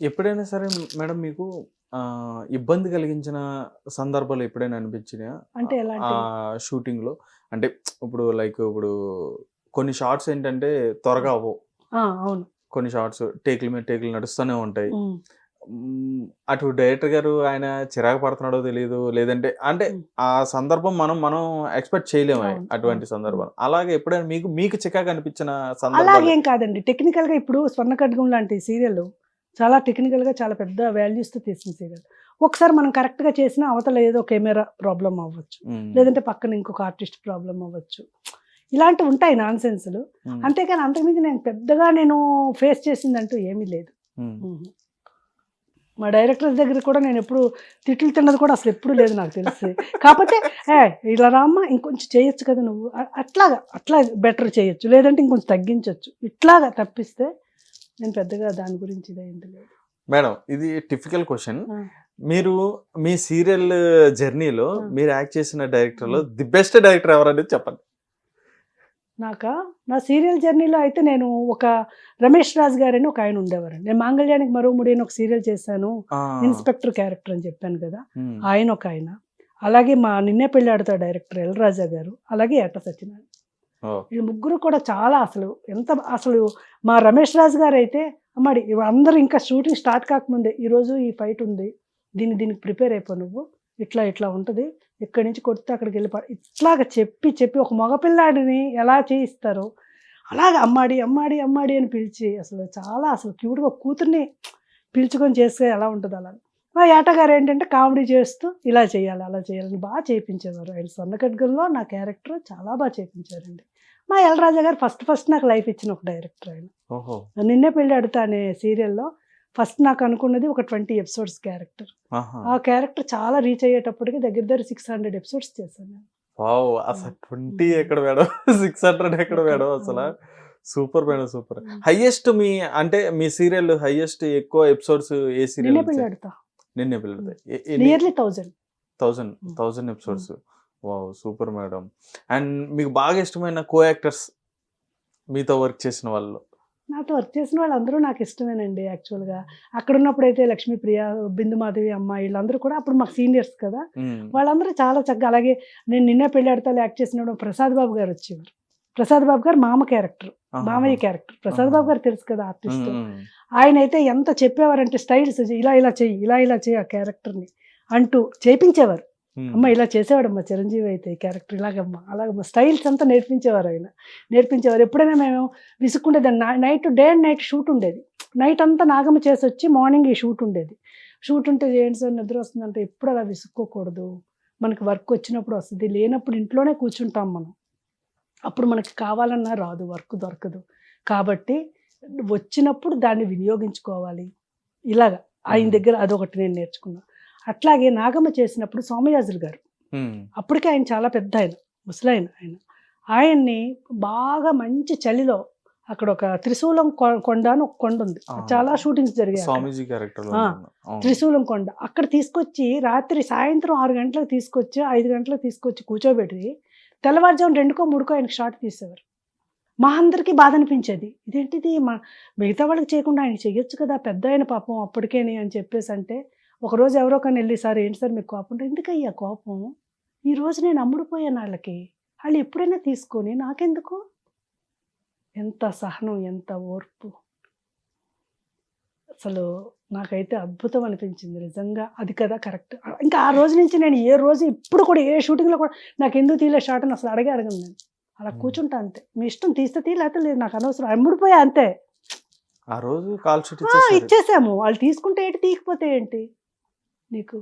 ఎప్పుడైనా సరే మేడం మీకు ఆ, ఇబ్బంది కలిగించిన సందర్భాలు ఎప్పుడైనా అనిపించినాయా? అంటే ఆ ఎలాంటి షూటింగ్లో అంటే ఇప్పుడు లైక్ ఇప్పుడు కొన్ని షార్ట్స్ ఏంటంటే త్వరగా అవ్వవు. ఆ, అవును. కొన్ని షార్ట్స్ టేకుల మీద టేకులు నడుస్తూనే ఉంటాయి. ఉమ్, మ్మ్, అటు డైరెక్టర్ గారు ఆయన చిరాకు పడుతున్నాడో తెలియదు లేదంటే అంటే. ఆ సందర్భం మనం మనం ఎక్స్పెక్ట్ చేయలేము అవును, అటువంటి అవును. సందర్భం అలాగే ఎప్పుడైనా మీకు మీకు చికాకు అనిపించిన సందర్భాలు? అలాగేం కాదండి. టెక్నికల్గా ఇప్పుడు స్వర్ణ ఖడ్గం లాంటి సీరియల్ చాలా టెక్నికల్గా చాలా పెద్ద వాల్యూస్తో తీసిన సీరియల్ ఒకసారి మనం కరెక్ట్గా చేసిన అవతల ఏదో కెమెరా ప్రాబ్లం అవ్వచ్చు. లేదంటే పక్కన ఇంకొక ఆర్టిస్ట్ ప్రాబ్లం అవ్వచ్చు. ఇలాంటివి ఉంటాయి నాన్ సెన్స్లు. అంతేకాని అంతకుమించి నేను పెద్దగా నేను ఫేస్ చేసిందంటూ ఏమీ లేదు. మా డైరెక్టర్ దగ్గర కూడా నేను ఎప్పుడు తిట్లు తిన్నది కూడా అసలు ఎప్పుడు లేదు నాకు తెలిసి. కాకపోతే ఏ ఇలా రామ్మా ఇంకొంచెం చేయొచ్చు కదా నువ్వు. అట్లాగా అట్లా బెటర్ చేయొచ్చు. లేదంటే ఇంకొంచెం తగ్గించవచ్చు ఇట్లాగా తప్పిస్తే నేను పెద్దగా దాని గురించి లేదు మేడం ఇది టిపికల్ క్వశ్చన్. మీరు మీ సీరియల్ జర్నీలో. మీరు యాక్ట్ చేసిన డైరెక్టర్లో ది బెస్ట్ డైరెక్టర్ ఎవరనేది చెప్పండి నాకా నా సీరియల్ జర్నీలో అయితే నేను ఒక రమేష్ రాజ్ గారని ఒక ఆయన ఉండేవారండి నేను మాంగళ్యానికి మరో ముడి అని ఒక సీరియల్ చేశాను. ఇన్స్పెక్టర్ క్యారెక్టర్ అని చెప్పాను కదా. ఆయన ఒక ఆయన అలాగే మా నిన్నే పెళ్ళాడుతా డైరెక్టర్ ఎల్ రాజా గారు అలాగే ఏట సత్యనారాయణ. ఈ ముగ్గురు కూడా చాలా అసలు ఎంత అసలు మా రమేష్ రాజు గారు అయితే అమ్మాడి అందరూ ఇంకా షూటింగ్ స్టార్ట్ కాకముందే ఈరోజు ఈ ఫైట్ ఉంది దీన్ని దీనికి ప్రిపేర్ అయిపో నువ్వు ఇట్లా ఇట్లా ఉంటుంది ఇక్కడి నుంచి కొడితే అక్కడికి వెళ్ళిపో ఇట్లాగ చెప్పి చెప్పి ఒక మగపిల్లాడిని ఎలా చేయిస్తారు అలాగ అమ్మాడి అమ్మాడి అమ్మాడి అని పిలిచి అసలు చాలా అసలు క్యూట్గా కూతుర్ని పిలుచుకొని చేస్తే ఎలా ఉంటుంది అలా. మా ఏటగారు ఏంటంటే కామెడీ చేస్తూ ఇలా చేయాలి అలా చేయాలని బాగా చేయించేవారు ఆయన స్వర్ణకడ్గంలో నా క్యారెక్టర్ చాలా బాగా చేయించారండి మా ఎల్ రాజా గారు ఫస్ట్ ఫస్ట్ నాకు లైఫ్ ఇచ్చిన ఒక డైరెక్టర్ ఆయన. నిన్నే పెళ్ళి అడుతా అనే సీరియల్లో ఫస్ట్ నాకు అనుకున్నది ఒక ట్వంటీ ఎపిసోడ్స్ క్యారెక్టర్. ఆ క్యారెక్టర్ చాలా రీచ్ అయ్యేటప్పటికి దగ్గర దగ్గర సిక్స్ హండ్రెడ్ ఎపిసోడ్స్ చేశాను నేను. అసలు ట్వంటీ ఎక్కడ మేడం సిక్స్ హండ్రెడ్ ఎక్కడ మేడం అసలు? Super madam super. హైయెస్ట్ మీ అంటే మీ సీరియల్ హైయెస్ట్ ఎక్కువ ఎపిసోడ్స్ ఏ సీరియల్ నిన్నే పెళ్ళి నిన్నే పిల్లలు nearly thousand. Thousand Mm. Thousand episodes. Wow super madam and మీకు బాగా ఇష్టమైన కో యాక్టర్స్ మీతో వర్క్ చేసిన వాళ్ళు నాతో వర్క్ చేసిన వాళ్ళందరూ నాకు ఇష్టమేనండి యాక్చువల్గా అక్కడ ఉన్నప్పుడు అయితే లక్ష్మీప్రియ బిందుమాధవి అమ్మ వీళ్ళందరూ కూడా అప్పుడు మాకు సీనియర్స్ కదా. వాళ్ళందరూ చాలా చక్కగా అలాగే నేను నిన్నే పెళ్ళాడతాలు యాక్ట్ చేసినప్పుడు ప్రసాద్ బాబు గారు వచ్చేవారు ప్రసాద్ బాబు గారు మామ క్యారెక్టర్. మామయ్య క్యారెక్టర్ ప్రసాద్ బాబు గారు తెలుసు కదా ఆర్టిస్ట్. ఆయన అయితే ఎంత చెప్పేవారంటే స్టైల్స్ ఇలా ఇలా చెయ్యి ఇలా ఇలా చెయ్యి ఆ క్యారెక్టర్ని అంటూ చేపించేవారు. అమ్మ ఇలా చేసేవాడమ్మా చిరంజీవి అయితే క్యారెక్టర్ ఇలాగమ్మా అలాగమ్మా. స్టైల్స్ అంతా నేర్పించేవారు ఆయన. నేర్పించేవారు. ఎప్పుడైనా మేము విసుక్కుండేదాన్ని night day and night shoot ఉండేది. నైట్ అంతా నాగమ్మ చేసి వచ్చి మార్నింగ్ ఈ షూట్ ఉండేది. షూట్ ఉంటే ఏంటి సార్ నిద్ర వస్తుందంటే ఎప్పుడు అలా విసుక్కోకూడదు. మనకి వర్క్ వచ్చినప్పుడు వస్తుంది. లేనప్పుడు ఇంట్లోనే కూర్చుంటాం మనం. అప్పుడు మనకి కావాలన్నా రాదు వర్క్ దొరకదు. కాబట్టి వచ్చినప్పుడు దాన్ని వినియోగించుకోవాలి. ఇలాగ. ఆయన. దగ్గర అదొకటి నేను నేర్చుకున్నా. అట్లాగే నాగమ్మ చేసినప్పుడు సోమయాజులు గారు. అప్పటికే ఆయన చాలా పెద్ద ఆయన ముసలాయన ఆయన. ఆయన్ని బాగా మంచి చలిలో అక్కడ ఒక త్రిశూలం కొండ అని ఒక కొండ ఉంది. చాలా షూటింగ్స్ జరిగాయి త్రిశూలం కొండ. అక్కడ తీసుకొచ్చి రాత్రి సాయంత్రం ఆరు గంటలకు తీసుకొచ్చి ఐదు గంటలకు తీసుకొచ్చి కూర్చోబెట్టి తెల్లవారుజామున రెండుకో మూడుకో ఆయనకి షాట్ తీసేవారు. మా అందరికీ బాధ అనిపించేది. ఇదేంటిది? మా మిగతా వాళ్ళకి చేయకుండా ఆయన చెయ్యొచ్చు కదా పెద్ద ఆయన పాపం అప్పటికేని అని చెప్పేసి అంటే ఒకరోజు ఎవరో కానీ వెళ్ళి సార్ ఏంటి సార్ మీకు కోపం? ఎందుకయ్యా కోపం? ఈ రోజు నేను అమ్ముడుపోయాను వాళ్ళకి. వాళ్ళు ఎప్పుడైనా తీసుకొని నాకెందుకు? ఎంత సహనం ఎంత ఓర్పు. అసలు నాకైతే అద్భుతం అనిపించింది నిజంగా. అది కదా కరెక్ట్. ఇంకా ఆ రోజు నుంచి నేను ఏ రోజు ఇప్పుడు కూడా ఏ షూటింగ్లో కూడా నాకు ఎందుకు తీలే షాట్ అని అసలు అడిగే అడగను నేను. అలా. కూర్చుంటా అంతే. మీ ఇష్టం తీస్తే తీ లేకపోతే లేదు నాకు అనవసరం. అమ్ముడిపోయా అంతే. ఆ రోజు కాల్ ఇచ్చేసాము. వాళ్ళు తీసుకుంటే ఏంటి తీయకపోతే ఏంటి? నీకు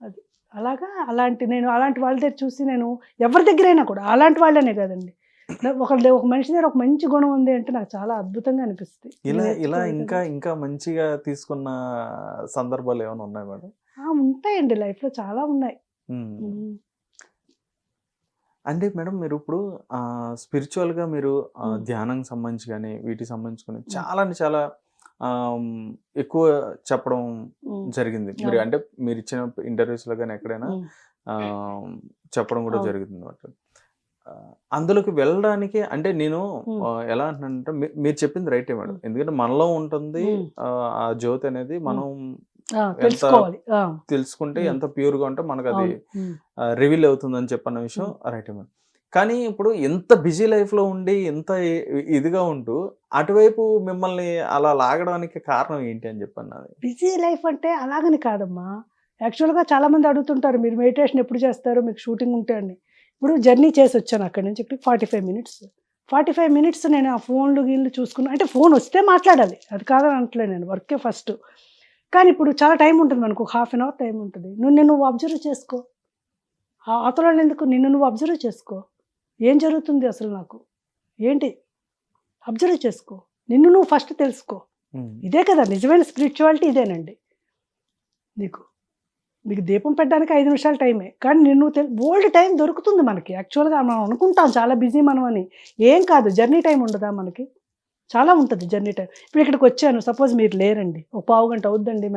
అది అలాగా? అలాంటి నేను అలాంటి వాళ్ళ దగ్గర చూసి నేను ఎవరి దగ్గరైనా కూడా అలాంటి వాళ్ళనే కదండి. ఒక ఒక మనిషి దగ్గర ఒక మంచి గుణం ఉంది అంటే నాకు చాలా అద్భుతంగా అనిపిస్తుంది. ఇలా ఇలా. ఇంకా ఇంకా మంచిగా తీసుకున్న సందర్భాలు ఏమైనా ఉన్నాయి మేడం? ఉంటాయండి. లైఫ్లో చాలా ఉన్నాయి. అంటే మేడం మీరు ఇప్పుడు స్పిరిచువల్గా మీరు. ధ్యానం సంబంధించి కానీ వీటికి సంబంధించి కానీ చాలా అంటే చాలా ఆమ్, ఎక్కువ చెప్పడం. జరిగింది. మీరు. అంటే మీరు ఇచ్చిన ఇంటర్వ్యూస్లో కానీ ఎక్కడైనా చెప్పడం కూడా. జరుగుతుంది అన్నమాట ఆ, అందులోకి వెళ్ళడానికి అంటే నేను ఎలా అంటున్నానంటే మీరు చెప్పింది రైటే మేడం. ఎందుకంటే మనలో ఉంటుంది. ఆ, జ్యోతి అనేది మనం ఆ, తెలుసుకుంటే. ఎంత ప్యూర్గా ఉంటే మనకు అది రివీల్ అవుతుందని చెప్పన్న విషయం రైట్ మేడం. కానీ ఇప్పుడు ఎంత బిజీ లైఫ్లో ఉండి ఎంత ఇదిగా ఉంటూ అటువైపు మిమ్మల్ని అలా లాగడానికి కారణం ఏంటి అని చెప్పాను బిజీ లైఫ్ అంటే అలాగని కాదమ్మా. యాక్చువల్గా చాలా మంది అడుగుతుంటారు మీరు మెడిటేషన్ ఎప్పుడు చేస్తారు? మీకు షూటింగ్ ఉంటే అని. ఇప్పుడు జర్నీ చేసి వచ్చాను అక్కడి నుంచి forty five minutes. Forty five minutes నేను ఆ ఫోన్లు గీళ్ళు చూసుకున్నాను అంటే ఫోన్ వస్తే మాట్లాడాలి. అది కాదని అంటలే నేను వర్కే ఫస్ట్. కానీ ఇప్పుడు చాలా టైం ఉంటుంది మనకు హాఫ్ అన్ అవర్ టైం ఉంటుంది. నువ్వు నేను నువ్వు అబ్జర్వ్ చేసుకో. ఆ అవతల ఎందుకు నిన్ను నువ్వు అబ్జర్వ్ చేసుకో. ఏం జరుగుతుంది అసలు నాకు? ఏంటి? అబ్జర్వ్ చేసుకో. నిన్ను నువ్వు ఫస్ట్ తెలుసుకో. ఇదే కదా నిజమైన స్పిరిచువాలిటీ ఇదేనండి. నీకు మీకు దీపం పెట్టడానికి ఐదు నిమిషాల టైమే కానీ నేను ఓల్డ్ టైం దొరుకుతుంది మనకి. యాక్చువల్గా మనం అనుకుంటాం చాలా బిజీ మనం అని. ఏం కాదు జర్నీ టైం ఉండదా మనకి? చాలా ఉంటుంది జర్నీ టైం. ఇప్పుడు ఇక్కడికి వచ్చాను సపోజ్ మీరు లేరండి. ఒక పావు గంట అవుద్దండి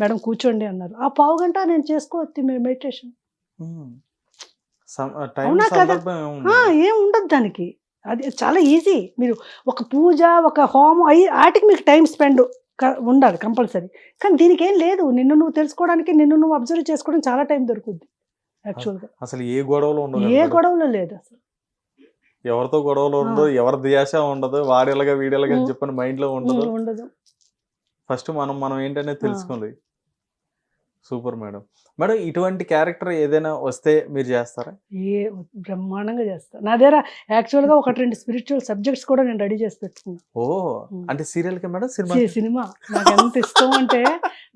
మేడం కూర్చోండి అన్నారు. ఆ పావు గంట నేను చేసుకోవచ్చు మెడిటేషన్. టైం అవునా కదా? ఏం ఉండదు దానికి. అది చాలా ఈజీ. మీరు ఒక పూజ ఒక హోమం అయ్యి వాటికి మీకు టైం స్పెండ్. ఉండాలి కంపల్సరీ. కానీ దీనికి ఏం లేదు. నిన్ను నువ్వు తెలుసుకోవడానికి నిన్ను నువ్వు అబ్జర్వ్ చేసుకోవడం చాలా టైం దొరుకుద్ది యాక్చువల్గా. అసలు ఏ గొడవలు ఉండదు ఏ. గొడవలు లేదు అసలు. ఎవరితో గొడవలు ఉండదు ఎవరి దియాశ ఉండదు వాడేలాగా వీడేలాగా అని. చెప్పని మైండ్లో ఉండదు ఉండదు. ఫస్ట్ మనం మనం ఏంటనేది తెలుసుకోండి సూపర్ మేడం. మేడం ఇటువంటి క్యారెక్టర్ ఏదైనా వస్తే మీరు చేస్తారా? ఏ బ్రహ్మాండంగా చేస్తా. నా దగ్గర యాక్చువల్గా ఒకటి రెండు స్పిరిచువల్ సబ్జెక్ట్స్ కూడా నేను రెడీ చేసి పెట్టుకున్నాను ఓ. అంటే సీరియల్కి మేడం సినిమా? సినిమా. నాకు ఎంత ఇష్టం అంటే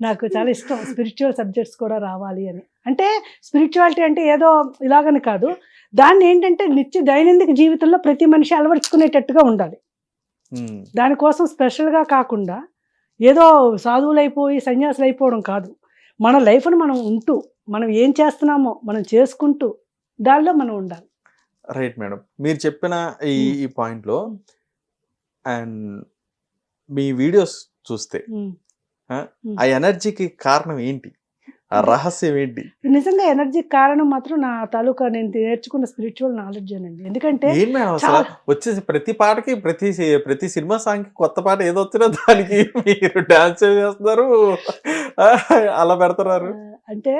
నాకు చాలా ఇష్టం స్పిరిచువల్ సబ్జెక్ట్స్ కూడా రావాలి అని. అంటే స్పిరిచువాలిటీ అంటే ఏదో ఇలాగని కాదు. దాన్ని ఏంటంటే నిత్య దైనందిక జీవితంలో ప్రతి మనిషి అలవర్చుకునేటట్టుగా ఉండాలి. దానికోసం స్పెషల్గా కాకుండా ఏదో సాధువులు అయిపోయి సన్యాసులు అయిపోవడం కాదు. మన లైఫ్ను మనం ఉంటూ మనం ఏం చేస్తున్నామో మనం చేసుకుంటూ దానిలో మనం ఉండాలి రైట్ మేడం మీరు చెప్పిన ఈ. ఈ పాయింట్లో ఉమ్. అండ్ మీ వీడియోస్ చూస్తే. ఆ ఎనర్జీకి కారణం ఏంటి ఆ రహస్యం ఏంటి? నిజంగా ఎనర్జీకి కారణం మాత్రం నా తాలూకా నేను నేర్చుకున్న స్పిరిచువల్ నాలెడ్జ్ అనండి. ఎందుకంటే వచ్చేసి ప్రతి పాటకి ప్రతి ప్రతి సినిమా సాంగ్కి కొత్త పాట ఏదో వచ్చినా దానికి మీరు డాన్స్ చేస్తున్నారు. అలా పెడుతున్నారు. ఆ, అంటే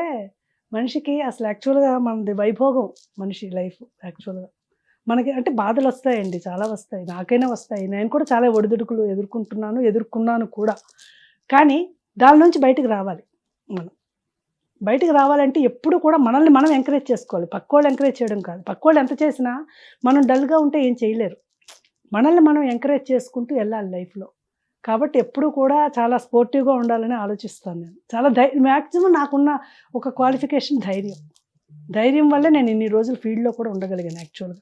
మనిషికి అసలు యాక్చువల్గా మనది వైభోగం మనిషి లైఫ్ యాక్చువల్గా. మనకి అంటే బాధలు వస్తాయండి చాలా వస్తాయి. నాకైనా వస్తాయి. నేను కూడా చాలా ఒడిదుడుకులు ఎదుర్కొంటున్నాను ఎదుర్కొన్నాను కూడా. కానీ దాని నుంచి బయటికి రావాలి మనం. బయటికి రావాలంటే ఎప్పుడు కూడా మనల్ని మనం ఎంకరేజ్ చేసుకోవాలి. పక్కోళ్ళు ఎంకరేజ్ చేయడం కాదు. పక్కోళ్ళు ఎంత చేసినా మనం డల్గా ఉంటే ఏం చేయలేరు. మనల్ని మనం ఎంకరేజ్ చేసుకుంటూ వెళ్ళాలి లైఫ్లో కాబట్టి ఎప్పుడు కూడా చాలా స్పోర్టివ్గా ఉండాలని ఆలోచిస్తాను నేను. చాలా ధై మ్యాక్సిమం నాకున్న ఒక క్వాలిఫికేషన్ ధైర్యం. ధైర్యం వల్లే నేను ఇన్ని రోజులు ఫీల్డ్లో కూడా ఉండగలిగాను యాక్చువల్గా